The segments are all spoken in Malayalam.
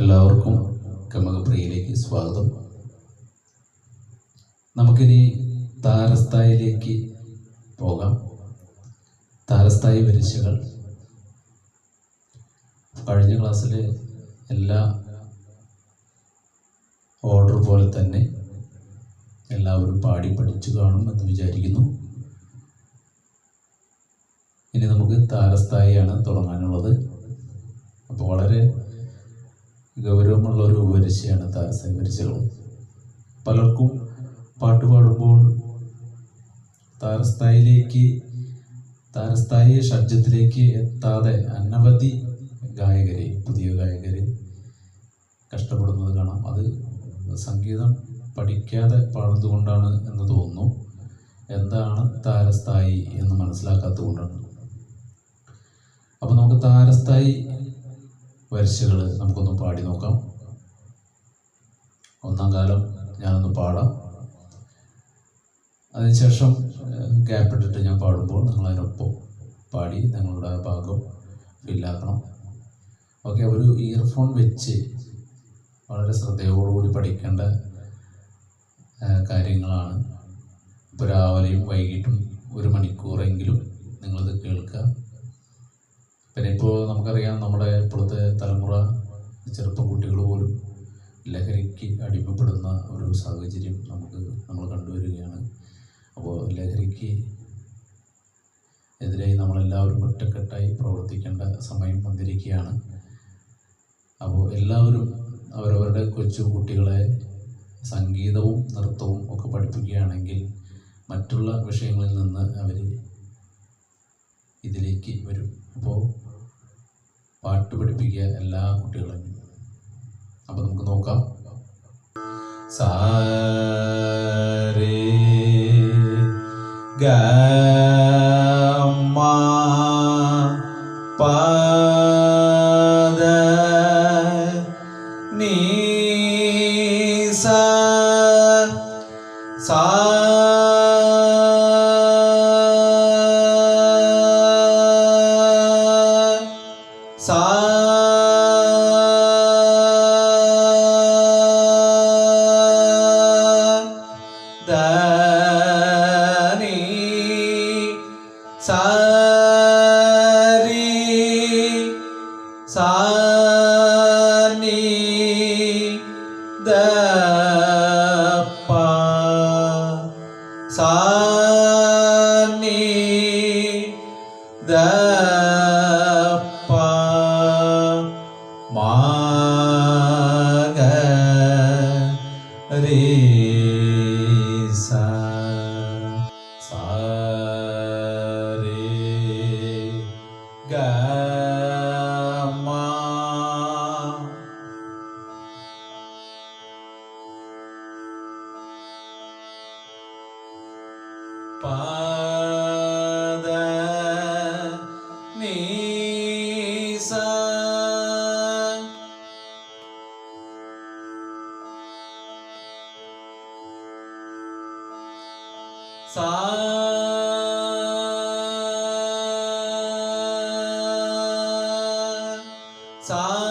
എല്ലാവർക്കും കമകപ്രിയയിലേക്ക് സ്വാഗതം. നമുക്കിനി താരസ്ഥായിലേക്ക് പോകാം. താരസ്ഥായി വരിശകൾ കഴിഞ്ഞ ക്ലാസ്സിൽ എല്ലാ ഓർഡർ പോലെ തന്നെ എല്ലാവരും പാടി പഠിച്ചു കാണും എന്ന് വിചാരിക്കുന്നു. ഇനി നമുക്ക് താരസ്ഥായിയാണ് തുടങ്ങാനുള്ളത്. അപ്പോൾ വളരെ ഗൗരവമുള്ള ഒരു വരിശയാണ് താരസം വരിശകൾ പലർക്കും പാട്ട് പാടുമ്പോൾ താരസ്ഥായിലേക്ക് താരസ്ഥായി ഷഡ്ജത്തിലേക്ക് എത്താതെ അനവധി ഗായകരെ പുതിയ ഗായകരെ കഷ്ടപ്പെടുന്നത് കാണാം. അത് സംഗീതം പഠിക്കാതെ പാടുന്നത് കൊണ്ടാണ് എന്ന് തോന്നുന്നു. എന്താണ് താരസ്ഥായി എന്ന് മനസ്സിലാക്കാത്തത് കൊണ്ടാണ് അപ്പോൾ നമുക്ക് താരസ്ഥായി വരിശകൾ നമുക്കൊന്ന് പാടി നോക്കാം. ഒന്നാം കാലം ഞാനൊന്ന് പാടാം. അതിനുശേഷം ഗ്യാപ്പ് ഇട്ടിട്ട് ഞാൻ പാടുമ്പോൾ നിങ്ങൾ അതിനൊപ്പം പാടി നിങ്ങളുടെ ഭാഗം ഫില്ലാക്കണം ഓക്കെ ഒരു ഇയർഫോൺ വെച്ച് വളരെ ശ്രദ്ധയോടുകൂടി പഠിക്കേണ്ട കാര്യങ്ങളാണ്. ഇപ്പോൾ രാവിലെയും വൈകിട്ടും ഒരു മണിക്കൂറെങ്കിലും നിങ്ങളിത് കേൾക്കുക പിന്നെ ഇപ്പോൾ നമുക്കറിയാം നമ്മുടെ ഇപ്പോഴത്തെ ചെറുപ്പം കുട്ടികൾ പോലും ലഹരിക്ക് അടിമപ്പെടുന്ന ഒരു സാഹചര്യം നമുക്ക് നമ്മൾ കണ്ടുവരികയാണ്. അപ്പോൾ ലഹരിക്ക് എതിരായി നമ്മളെല്ലാവരും ഒറ്റക്കെട്ടായി പ്രവർത്തിക്കേണ്ട സമയം വന്നിരിക്കുകയാണ്. അപ്പോൾ എല്ലാവരും അവരവരുടെ കൊച്ചു കുട്ടികളെ സംഗീതവും നൃത്തവും ഒക്കെ പഠിപ്പിക്കുകയാണെങ്കിൽ മറ്റുള്ള വിഷയങ്ങളിൽ നിന്ന് അവർ ഇതിലേക്ക് വരും. അപ്പോൾ പാട്ട് പഠിപ്പിക്കുക എല്ലാ കുട്ടികളെയും. അപ്പോൾ നമുക്ക് നോക്കാം. സാരേ ഗമ പദ നീ സാ സാ ദ നീ സാ மாக ரே சா Bye. സാ സാ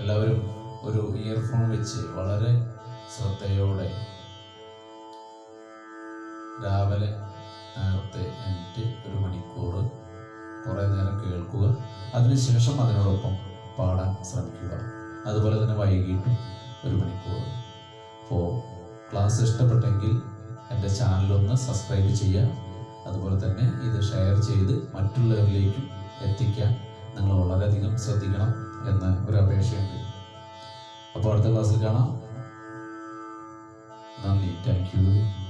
എല്ലാവരും ഒരു ഇയർഫോൺ വെച്ച് വളരെ ശ്രദ്ധയോടെ രാവിലെ നേരത്തെ എണീറ്റ് ഒരു മണിക്കൂർ കുറേ നേരം കേൾക്കുക. അതിനുശേഷം അതിനോടൊപ്പം പാടാൻ ശ്രമിക്കുക. അതുപോലെ തന്നെ വൈകിട്ട് ഒരു മണിക്കൂർ. അപ്പോൾ ക്ലാസ് ഇഷ്ടപ്പെട്ടെങ്കിൽ എന്റെ ചാനലൊന്ന് സബ്സ്ക്രൈബ് ചെയ്യുക. അതുപോലെ തന്നെ ഇത് ഷെയർ ചെയ്ത് മറ്റുള്ളവരിലേക്കും എത്തിക്കാൻ നിങ്ങൾ വളരെയധികം ശ്രദ്ധിക്കണം. എന്ന ഒരു അപേക്ഷയുണ്ട്. അപ്പോൾ അടുത്ത ക്ലാസ്സിൽ കാണാം. നന്ദി. Thank you.